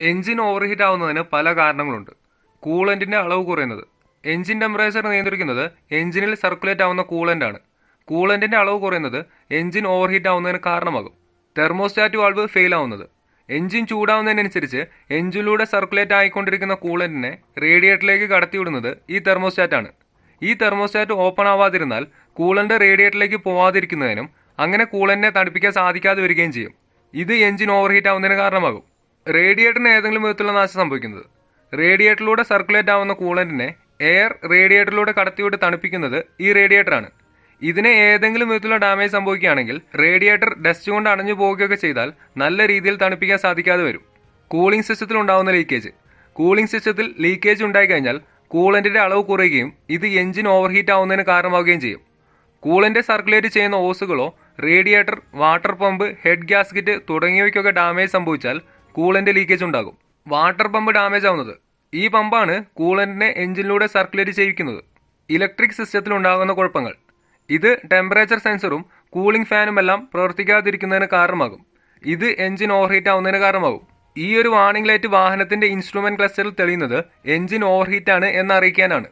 Engine overheat ആവുന്നതിന് പല കാരണങ്ങളുണ്ട്. കൂളന്റിന്റെ അളവ് കുറയുന്നത്. എഞ്ചിൻ ടെമ്പറേച്ചർ നിയന്ത്രിക്കുന്നത് എഞ്ചിനിൽ സർക്കുലേറ്റ് ആവുന്ന കൂളന്റ് ആണ്. കൂളന്റിന്റെ അളവ് കുറയുന്നത് എഞ്ചിൻ ഓവർഹീറ്റ് ആവുന്നതിന് കാരണമാകും. തെർമോസ്റ്റാറ്റ് വാൾവ് ഫെയിൽ ആവുന്നത്. എഞ്ചിൻ ചൂടാവുന്നതിനനുസരിച്ച് എഞ്ചിനിലൂടെ സർക്കുലേറ്റ് ആയിക്കൊണ്ടിരിക്കുന്ന കൂളന്റിനെ റേഡിയേറ്ററിലേക്ക് കടത്തിവിടുന്നത് ഈ തെർമോസ്റ്റാറ്റ് ആണ്. ഈ തെർമോസ്റ്റാറ്റ് ഓപ്പൺ ആവാതിരുന്നാൽ കൂളന്റ് റേഡിയേറ്ററിലേക്ക് പോവാതിരിക്കുന്നതിനും അങ്ങനെ കൂളന്റിനെ തണുപ്പിക്കാൻ സാധിക്കാതെ വരികയും ചെയ്യും. ഇത് എഞ്ചിൻ ഓവർഹീറ്റ് ആവുന്നതിന് കാരണമാകും. റേഡിയേറ്ററിന് ഏതെങ്കിലും വിധത്തിലുള്ള നാശം സംഭവിക്കുന്നത്. റേഡിയേറ്ററിലൂടെ സർക്കുലേറ്റ് ആവുന്ന കൂളന്റിനെ എയർ റേഡിയേറ്ററിലൂടെ കടത്തിവിട്ട് തണുപ്പിക്കുന്നത് ഈ റേഡിയേറ്ററാണ്. ഇതിന് ഏതെങ്കിലും വിധത്തിലുള്ള ഡാമേജ് സംഭവിക്കുകയാണെങ്കിൽ റേഡിയേറ്റർ ഡസ്റ്റ് കൊണ്ട് അണഞ്ഞു പോവുകയൊക്കെ ചെയ്താൽ നല്ല രീതിയിൽ തണുപ്പിക്കാൻ സാധിക്കാതെ വരും. കൂളിംഗ് സിസ്റ്റത്തിൽ ഉണ്ടാകുന്ന ലീക്കേജ്. കൂളിംഗ് സിസ്റ്റത്തിൽ ലീക്കേജ് ഉണ്ടായിക്കഴിഞ്ഞാൽ കൂളന്റിന്റെ അളവ് കുറയുകയും ഇത് എഞ്ചിൻ ഓവർഹീറ്റ് ആവുന്നതിന് കാരണമാവുകയും ചെയ്യും. കൂളന്റ് സർക്കുലേറ്റ് ചെയ്യുന്ന ഓസുകളോ radiator water pump head gasket തുടങ്ങിയവയ്ക്കൊക്കെ damage സംഭവിച്ചാൽ കൂളന്റ് ലീക്കേജ് ഉണ്ടാകും. വാട്ടർ പമ്പ് ഡാമേജ് ആവുന്നത്. ഈ പമ്പാണ് കൂളന്റിനെ എഞ്ചിനിലൂടെ സർക്കുലേറ്റ് ചെയ്യിക്കുന്നത്. ഇലക്ട്രിക് സിസ്റ്റത്തിൽ ഉണ്ടാകുന്ന കുഴപ്പങ്ങൾ. ഇത് ടെമ്പറേച്ചർ സെൻസറും കൂളിംഗ് ഫാനും എല്ലാം പ്രവർത്തിക്കാതിരിക്കുന്നതിന് കാരണമാകും. ഇത് എഞ്ചിൻ ഓവർഹീറ്റ് ആവുന്നതിന് കാരണമാകും. ഈ ഒരു വാർണിംഗ് ലൈറ്റ് വാഹനത്തിന്റെ ഇൻസ്ട്രുമെന്റ് ക്ലസ്റ്ററിൽ തെളിയുന്നത് എഞ്ചിൻ ഓവർഹീറ്റ് ആണ് എന്ന് അറിയിക്കാനാണ്